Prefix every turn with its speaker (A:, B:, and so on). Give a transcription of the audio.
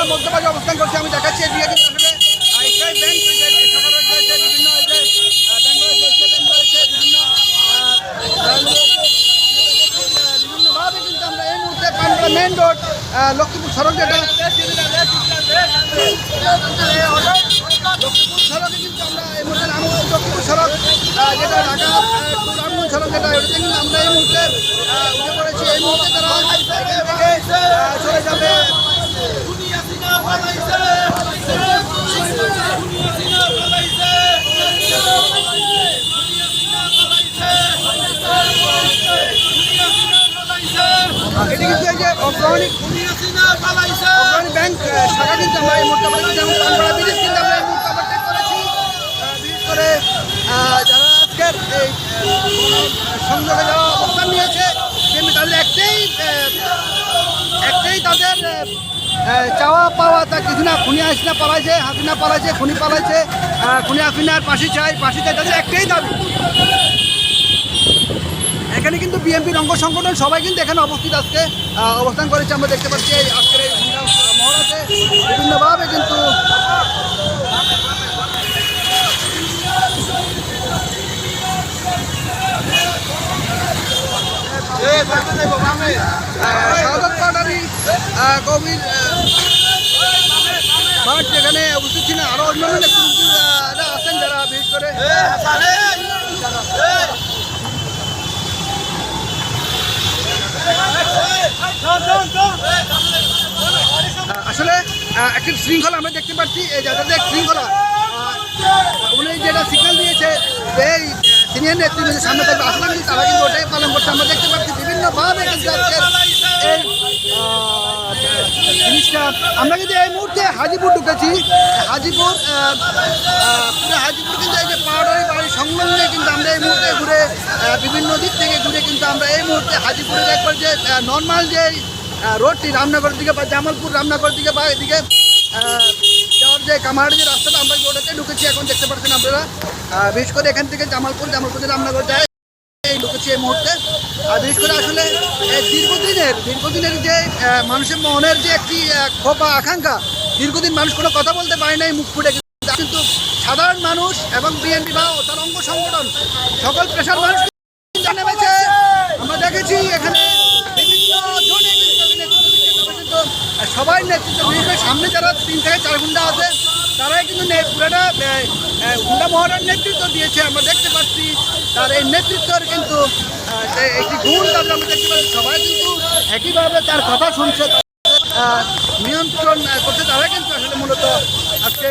A: আমরা মধ্যভাগে অবস্থান করছি, আমি দেখাচ্ছি, এদিকে কিন্তু আসলে স্টেট ব্যাংক রয়েছে বিভিন্ন ব্যাংক রয়েছে বিভিন্ন বিভিন্নভাবে কিন্তু আমরা এই মুহূর্তে পান্ডা মেন রোড লক্ষ্মীপুর সড়ক যেটা। লক্ষ্মীপুর সড়কে কিন্তু আমরা এই মুহূর্তে লক্ষ্মীপুর সড়ক যেটা ঢাকা রামগঞ্জ সড়ক যেটা ওটাতে কিন্তু আমরা এই মুহূর্তে উঠে পড়েছি। এই মুহূর্তে তারা এখান থেকে আহ, চলে যাবে এটি করে যারা আজকের এই সংযোগে যারা একটাই একটাই তাদের চাওয়া পাওয়া তা কিছু না, খুনি হাসিনা পালাইছে হাসিনা পালাইছে, খুনি পালাইছে খুনি হাসিনার পাশে চাই পাশে চাই, তাদের একটাই দাবি। এখানে কিন্তু বিএনপির অঙ্গ সংগঠন সবাই কিন্তু এখানে অবস্থিত আজকে অবস্থান করেছে। আমরা দেখতে পাচ্ছি আজকের এই মহড়াতে বিভিন্নভাবে কিন্তু কবির মাঠ যেখানে উপস্থিত ছিলেন। আরও অন্যান্য আছেন যারা বিশেষ করে। আসলে একটি শৃঙ্খলা আমরা দেখতে পাচ্ছি। এই যাদের শৃঙ্খলা উনি যেটা সিগন্যাল দিয়েছে এই সিনিয়র নেতৃত্ব সামনে থাকবে। আসলে কিন্তু তারা কিন্তু ওটাই পালন করছে। আমরা দেখতে পাচ্ছি বিভিন্নভাবে এই জিনিসটা। আমরা কিন্তু এই মুহূর্তে হাজিপুর ঢুকেছি। হাজিপুর হাজিপুর কিন্তু এই যে পাহাড়ি বাড়ি সংলগ্নে কিন্তু আমরা এই মুহূর্তে ঘুরে বিভিন্ন দিক থেকে কিন্তু আমরা এই মুহূর্তে হাজিপুরের একবার যে নর্মাল যে রোডটি রামনগর দিকে বা জামালপুর রামনগর দিকে বা এদিকে যাওয়ার যে কামারহাটি যে রাস্তাটা, আমরা ওটাতে ঢুকেছি এখন, দেখতে পাচ্ছেন আপনারা। বিশেষ করে এখান থেকে জামালপুর জামালপুর থেকে রামনগর যায় ঢুকেছি এই মুহূর্তে। আর বিশেষ করে আসলে এই দীর্ঘদিনের দীর্ঘদিনের যে মানুষের মনের যে একটি ক্ষোভ বা আকাঙ্ক্ষা, দীর্ঘদিন মানুষ কোনো কথা বলতে পারে নাই, মুখ ফুটে কিন্তু- সাধারণ মানুষ এবং বিএনপি বা তার অঙ্গ সংগঠন, সকল পেশার মানুষ দেখেছি এখানে সবাই নেতৃত্ব বিশেষ করে সামনে যারা তিন থেকে চার ঘণ্টা আছে, তারাই কিন্তু পুরোটা হুন্ডা মহড়ার নেতৃত্ব দিয়েছে। আমরা দেখতে পাচ্ছি তার এই নেতৃত্বের কিন্তু একটি গুণ তাদের আমরা দেখতে পাচ্ছি। সবাই কিন্তু একইভাবে তার কথা শুনছে নিয়ন্ত্রণ করছে তারা কিন্তু আসলে মূলত আজকে